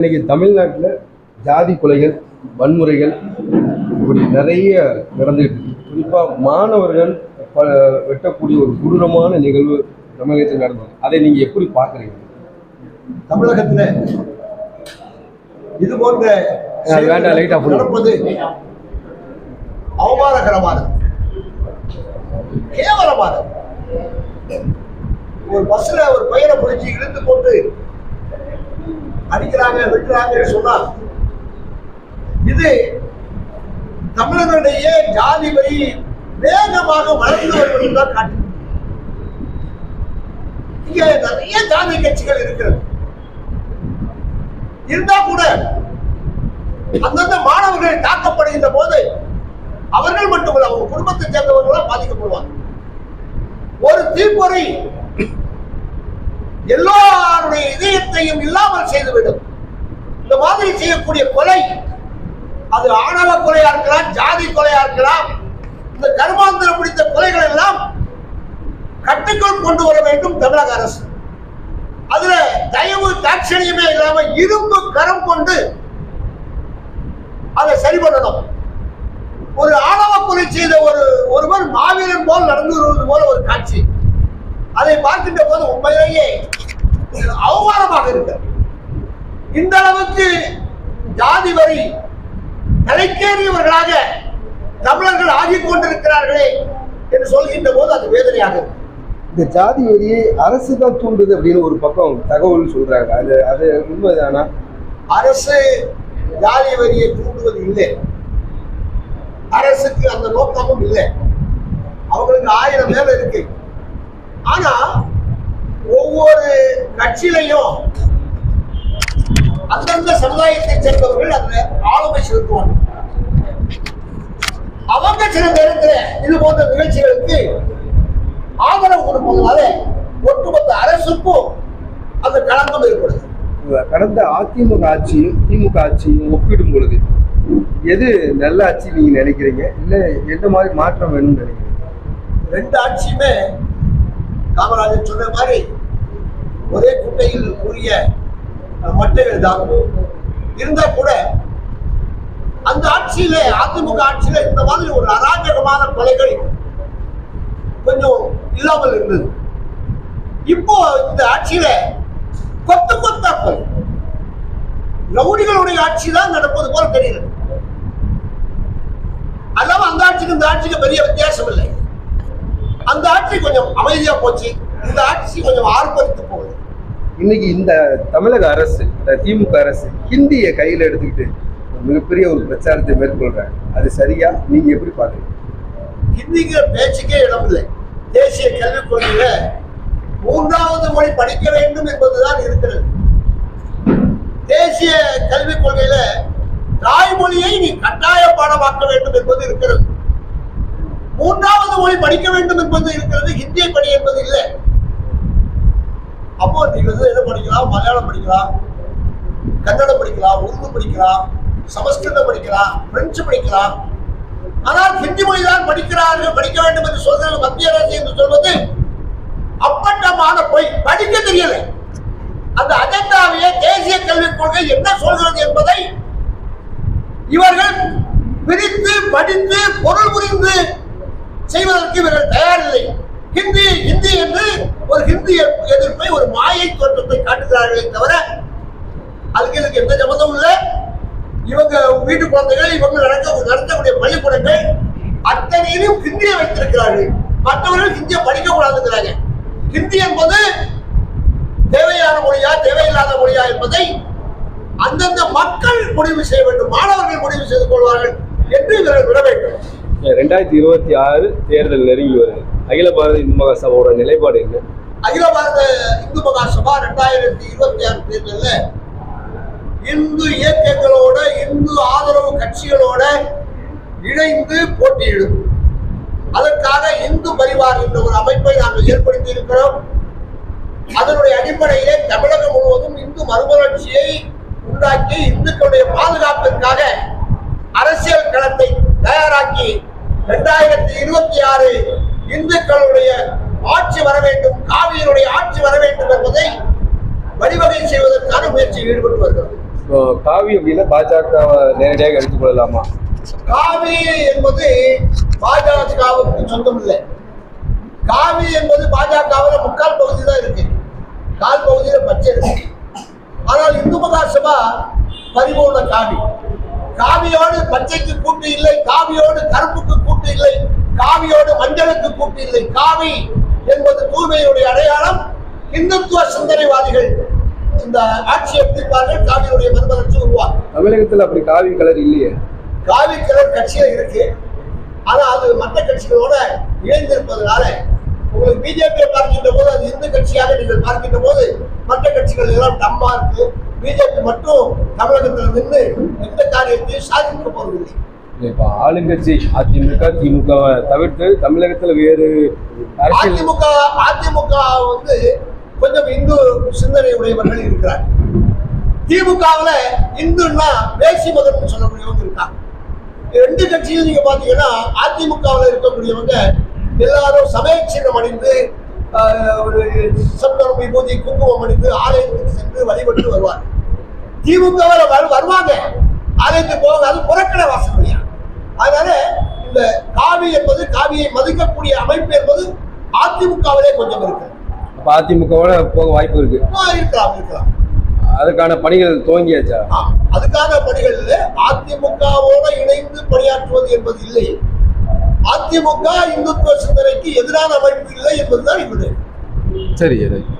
இன்னைக்கு தமிழ்நாட்டில் ஜாதி கொலைகள் வன்முறைகள் இப்படி நிறைய நடந்துகிட்டு இருக்கு. குறிப்பாக மாணவர்கள் வெட்டக்கூடிய ஒரு கொடூரமான நிகழ்வு தமிழகத்தில் நடந்தது அதை நீங்கள் எப்படி பார்க்குறீங்க? தமிழகத்துல இது போன்ற வேண்டாம், பண்ணு. நடப்பது அவமானகரமானது. கேவலமானது. ஒரு பஸ்ல ஒரு பையனை பிடிச்சி இழுத்து போட்டு அடிக்கிறாங்க வெட்டுறாங்கன்னு சொன்னா இது தமிழர்களுடைய ஜாதி வரி வேகமாக வளர்ந்து தான் காட்டு இங்க நிறைய ஜாதி கட்சிகள் இருக்கிறது. இருந்தா கூட அந்தந்த மாணவர்கள் தாக்கப்படுகின்ற போது அவர்கள் மட்டுமல்ல அவங்க குடும்பத்தை சேர்ந்தவர்களும் பாதிக்கப்படுவாங்க ஒரு தீப்பொறி எல்லாருடைய இதயத்தையும் இல்லாமல் செய்துவிடும். இந்த மாதிரி செய்யக்கூடிய கொலை அது ஆணவ கொலையா இருக்கலாம் ஜாதி கொலையா இருக்கலாம் இந்த கர்மாந்திரம் பிடித்த கொலைகள் எல்லாம் கட்டுக்குள் கொண்டு வர வேண்டும் தமிழக அரசு. அதுல தயவு தாட்சணியமே இல்லாம இரும்பு கரம் கொண்டு அதை சரி பண்ணணும் ஒரு ஆணவ கொலை செய்த ஒரு ஒருவர் மாவீரன் போல் நடந்து வருவது போல ஒரு காட்சி அதை பார்க்கின்ற போது உண்மையிலேயே அவமானமாக இருக்கு இந்த அளவுக்கு ஜாதி வரி தலைக்கேறியவர்களாக தமிழர்கள் ஆகிக் கொண்டிருக்கிறார்களே என்று சொல்கின்ற போது அது வேதனையாக இருக்கு. இந்த ஜாதி வரியை அரசு தான் தூண்டுது அப்படின்னு ஒரு பக்கம் தகவல் சொல்றாங்க. அது அது உண்மைதானா? அரசு ஜாதி வரியை தூண்டுவது இல்லை. அரசுக்கு அந்த நோக்கமும் இல்லை. அவங்களுக்கு ஆயிரம் வேலை இருக்கு. ஆனா கட்சியிலையும் அந்தந்த சமுதாயத்தை சேர்ந்தவர்கள் அதுல ஆளுமை செலுத்துவாங்க. அவங்க சில நேரத்துல இது போன்ற நிகழ்ச்சிகளுக்கு ஆதரவு கொடுப்பதனால ஒட்டுமொத்த அரசுக்கும் அந்த களங்கம் ஏற்படுது. கடந்த அதிமுக ஆட்சியும் திமுக ஆட்சியும் ஒப்பிடும் பொழுது எது நல்ல ஆட்சி நீங்க நினைக்கிறீங்க? இல்ல எந்த மாதிரி மாற்றம் வேணும்னு நினைக்கிறீங்க? ரெண்டு ஆட்சியுமே காமராஜர் சொன்ன மாதிரி ஒரே குட்டையில் உரிய மட்டைகள் தான். இருந்தா கூட அந்த ஆட்சியில அதிமுக ஆட்சியில இந்த மாதிரி ஒரு அராஜகமான கொலைகள் கொஞ்சம் இல்லாமல் இருந்தது. இப்போ இந்த ஆட்சியில கொத்து கொத்தா கொலை. ரவுடிகளுடைய ஆட்சி தான் நடப்பது போல தெரியுது அல்லாம அந்த ஆட்சிக்கு இந்த ஆட்சிக்கு பெரிய வித்தியாசம் இல்லை. அந்த ஆட்சி கொஞ்சம் அமைதியா போச்சு. இந்த ஆட்சி கொஞ்சம் ஆர்ப்பரித்து இன்னைக்கு இந்த தமிழக அரசு இந்த திமுக அரசு ஹிந்தியை கையில எடுத்துக்கிட்டு ஒரு மிகப்பெரிய ஒரு பிரச்சாரத்தை மேற்கொள்றாங்க. அது சரியா? நீங்க எப்படி பாக்குறீங்க ஹிந்திங்கிற பேச்சுக்கே இடமில்லை தேசிய கல்விக் கொள்கையில மூன்றாவது மொழி படிக்க வேண்டும் என்பதுதான் இருக்கிறது. தேசிய கல்விக் கொள்கையில தாய்மொழியை நீ கட்டாய பாடமாக்க வேண்டும் என்பது இருக்கிறது. மூன்றாவது மொழி படிக்க வேண்டும் என்பது இருக்கிறது. ஹிந்தியை படி என்பது இல்லை. அப்போ நீங்கள் வந்து என்ன படிக்கலாம்? மலையாளம் படிக்கலாம் கன்னடம் படிக்கலாம் உருது படிக்கலாம் சமஸ்கிருதம் படிக்கலாம் பிரெஞ்சு படிக்கலாம். ஆனால் ஹிந்தி மொழிதான் படிக்கிறார்கள் படிக்க வேண்டும் என்று சொல்றது மத்திய அரசு என்று சொல்வது அப்பட்டமான பொய். படிக்க தெரியல. அந்த அஜெண்டாவையே தேசிய கல்விக் கொள்கை என்ன சொல்கிறது என்பதை இவர்கள் பிரித்து படித்து பொருள் புரிந்து செய்வதற்கு இவர்கள் தயாரில்லை. ஹிந்தி ஹிந்தி என்று ஒரு ஹிந்தி எதிர்ப்பை ஒரு மாயை தோற்றத்தை காட்டுகிறார்களே தவிர அதுக்கு எனக்கு எந்த சம்மந்தமும் இல்லை. இவங்க வீட்டு குழந்தைகள் இவங்க நடக்க நடத்தக்கூடிய பள்ளிக்கூடங்கள் அத்தனையிலும் ஹிந்தியை வைத்திருக்கிறார்கள். மற்றவர்கள் ஹிந்தியை படிக்க கூடாதுங்கிறாங்க ஹிந்தி என்பது தேவையான மொழியா தேவையில்லாத மொழியா என்பதை அந்தந்த மக்கள் முடிவு செய்ய வேண்டும் மாணவர்கள் முடிவு செய்து கொள்வார்கள் என்று இவர்கள் விட வேண்டும். ரெண்டாயிரத்தி இருபத்தி ஆறு தேர்தல் நெருங்கி வருகிறது. அகில பாரத இந்து மகாசபாவோட நிலைப்பாடு என்ன? அகில பாரத இந்து மகாசபா ரெண்டாயிரத்தி இருபத்தி ஆறு தேர்தலில் இந்து இயக்கங்களோட இந்து ஆதரவு கட்சிகளோட இணைந்து போட்டியிடும். அதற்காக இந்து பரிவார் என்ற ஒரு அமைப்பை நாங்கள் ஏற்படுத்தி இருக்கிறோம் அதனுடைய அடிப்படையிலே தமிழகம் முழுவதும் இந்து மறுமலர்ச்சியை உண்டாக்கி இந்துக்களுடைய பாதுகாப்பிற்காக அரசியல் களத்தை தயாராக்கி இரண்டாயிரத்தி இருபத்தி ஆறு இந்துக்களுடைய ஆட்சி வர வேண்டும் காவியினுடைய ஆட்சி வர வேண்டும் என்பதை வழிவகை செய்வதற்கான முயற்சியில் ஈடுபட்டு வருகிறது. காவி அப்படின்னா பாஜக நேரடியாக எடுத்துக்கொள்ளலாமா காவி என்பது பாஜகவுக்கு சொந்தம் இல்லை காவி என்பது பாஜகவில் முக்கால் பகுதி தான் இருக்கு. கால் பகுதியில் பச்சை இருக்கு. ஆனால் இந்து மகாசபா பரிபூர்ண காவி. காவியோடு பச்சைக்கு கூட்டு இல்லை காவியோடு கருப்புக்கு கூட்டு இல்லை. காவியோடு மஞ்சளுக்கு கூட்டு இல்லை காவி என்பது தூய்மையுடைய அடையாளம். இந்துத்துவ சிந்தனைவாதிகள் இந்த ஆட்சியை பிடிப்பார்கள் காவியுடைய மறுமலர்ச்சி உருவாக்கும் தமிழகத்தில் அப்படி காவி கலர் இல்லையே. காவி கலர் கட்சியில இருக்கு. ஆனா அது மற்ற கட்சிகளோட இணைந்திருப்பதனால உங்களுக்கு பிஜேபியை பார்க்கின்ற போது அது இந்து கட்சியாக நீங்கள் பார்க்கின்ற போது மற்ற கட்சிகள் எல்லாம் டம்மா இருக்கு. பிஜேபி மட்டும் தமிழகத்தில் நின்று எந்த காரியத்தையும் சாதிக்க போவதில்லை. இப்போ ஆளுங்கட்சி அதிமுக திமுகவை தவிர்த்து தமிழகத்தில் வேறு அரசியல் அதிமுக அதிமுக வந்து கொஞ்சம் இந்து சிந்தனை உடையவர்கள் இருக்கிறார். திமுகவில் இந்துன்னா வேசி மதம்னு சொல்லக்கூடியவங்க இருக்காங்க. ரெண்டு கட்சியும் நீங்க பாத்தீங்கன்னா அதிமுகவில் இருக்கக்கூடியவங்க எல்லாரும் சமய அணிந்து ஒரு சந்தனம் விபூதி குங்குமம் அணிந்து ஆலயத்துக்கு சென்று வழிபட்டு வருவார் திமுகவில் வருவாங்க. ஆலயத்துக்கு போவாங்க. அது புறக்கடை வாசல் அதனால இந்த காவி என்பது காவியை மதிக்கக்கூடிய அமைப்பு என்பது அதிமுகவிலே கொஞ்சம் இருக்கு. அப்போ அதிமுகவோட போக வாய்ப்பு இருக்கு. ஆ, இருக்கலாம் இருக்கலாம். அதுக்கான பணிகள் துவங்கியாச்சா? அதுக்கான பணிகளில் அதிமுகவோட இணைந்து பணியாற்றுவது என்பது இல்லை. அதிமுக இந்துத்துவ சிந்தனைக்கு எதிரான அமைப்பு இல்லை என்பதுதான் என்னுடைய சரி ரைட்